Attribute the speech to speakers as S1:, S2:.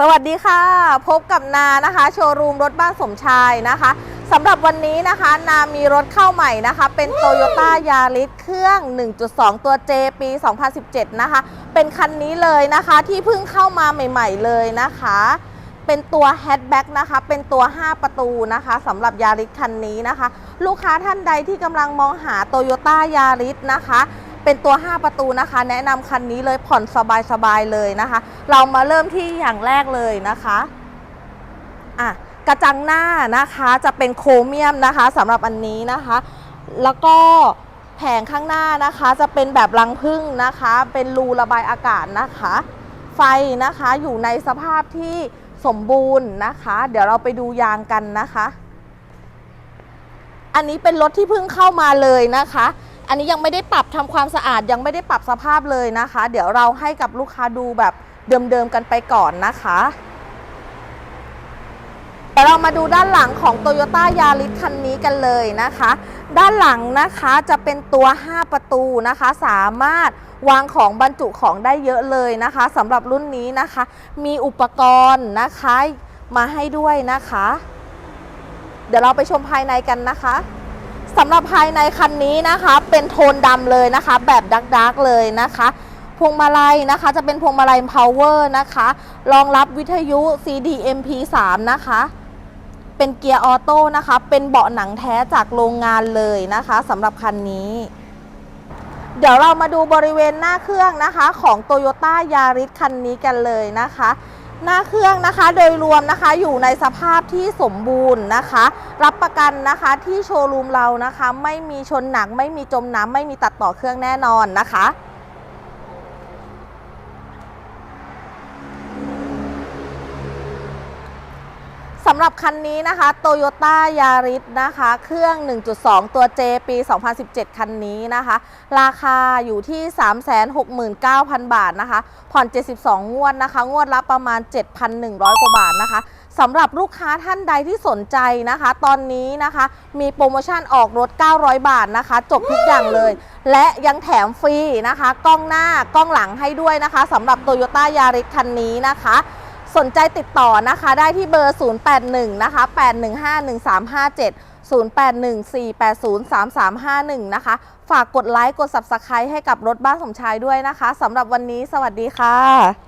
S1: สวัสดีค่ะ พบกับนานะคะ โชว์รูมรถบ้านสมชายนะคะสำหรับวันนี้นะคะนามีรถเข้าใหม่นะคะ เป็น Toyota Yaris เครื่อง 1.2 ตัว J ปี 2017 นะคะ เป็นคันนี้เลยนะคะที่เพิ่งเข้ามาใหม่ ๆ เลยนะคะ เป็นตัว hatchback นะคะ เป็นตัว 5 ประตูนะคะสำหรับยาริสคันนี้นะคะ ลูกค้าท่านใดที่กำลังมองหา Toyota Yaris นะคะ เป็นตัว 5 ประตูนะคะ แนะนำคันนี้เลยผ่อนสบายๆเลยนะคะ เรามาเริ่มที่อย่างแรกเลยนะคะอะกระจังหน้านะคะจะเป็นโครเมียมนะคะสำหรับอันนี้นะคะ แล้วก็แผงข้างหน้านะคะจะเป็นแบบรังพึ่งนะคะ เป็นรูระบายอากาศนะคะ ไฟนะคะอยู่ในสภาพที่สมบูรณ์นะคะ เดี๋ยวเราไปดูยางกันนะคะ อันนี้เป็นรถที่เพิ่งเข้ามาเลยนะคะ อันนี้ยังไม่ได้ปรับทำความสะอาดยังไม่ได้ปรับสภาพเลยนะคะ เดี๋ยวเราให้กับลูกค้าดูแบบเดิมๆกันไปก่อนนะคะเดี๋ยวเรามาดูด้านหลังของ Toyota Yaris คันนี้กันเลยนะคะ ด้านหลังนะคะจะเป็นตัว 5 ประตูนะคะ สามารถวางของบรรจุของได้เยอะเลยนะคะสำหรับรุ่นนี้นะคะ มีอุปกรณ์นะคะมาให้ด้วยนะคะ เดี๋ยวเราไปชมภายในกันนะคะ สำหรับภายในคันนี้นะคะ เป็นโทนดำเลยนะคะ แบบดักดักๆเลยนะคะพวงมาลัยนะคะจะเป็นพวงมาลัย power นะคะ รองรับวิทยุ CD MP3 นะคะ เป็นเกียร์ออโต้นะคะ เป็นเบาะหนังแท้จากโรงงานเลยนะคะสำหรับคันนี้ เดี๋ยวเรามาดูบริเวณหน้าเครื่องนะคะ ของ Toyota Yaris คันนี้กันเลยนะคะ หน้าเครื่องนะคะโดยรวมนะคะอยู่ในสภาพที่สมบูรณ์นะคะ รับประกันนะคะที่โชว์รูมเรานะคะ ไม่มีชนหนักไม่มีจมน้ำไม่มีตัดต่อเครื่องแน่นอนนะคะ สำหรับคันนี้นะคะ Toyota Yaris นะคะ เครื่อง 1.2 ตัว J ปี 2017 คันนี้นะคะ ราคาอยู่ที่ 369,000 บาทนะคะ ผ่อน 72 งวดนะคะ งวดละประมาณ 7,100 กว่าบาทนะคะสำหรับลูกค้าท่านใดที่สนใจนะคะ ตอนนี้นะคะ มีโปรโมชั่นออกรถ 900 บาทนะคะ จบทุกอย่างเลย และยังแถมฟรีนะคะ กล้องหน้ากล้องหลังให้ด้วยนะคะสำหรับ Toyota Yaris คันนี้นะคะ สนใจติดต่อนะคะได้ที่เบอร์ 081 นะคะ 8151357 0814803351 นะคะ ฝากกดไลค์ กด Subscribe ให้กับรถบ้านสมชายด้วยนะคะสำหรับวันนี้สวัสดีค่ะ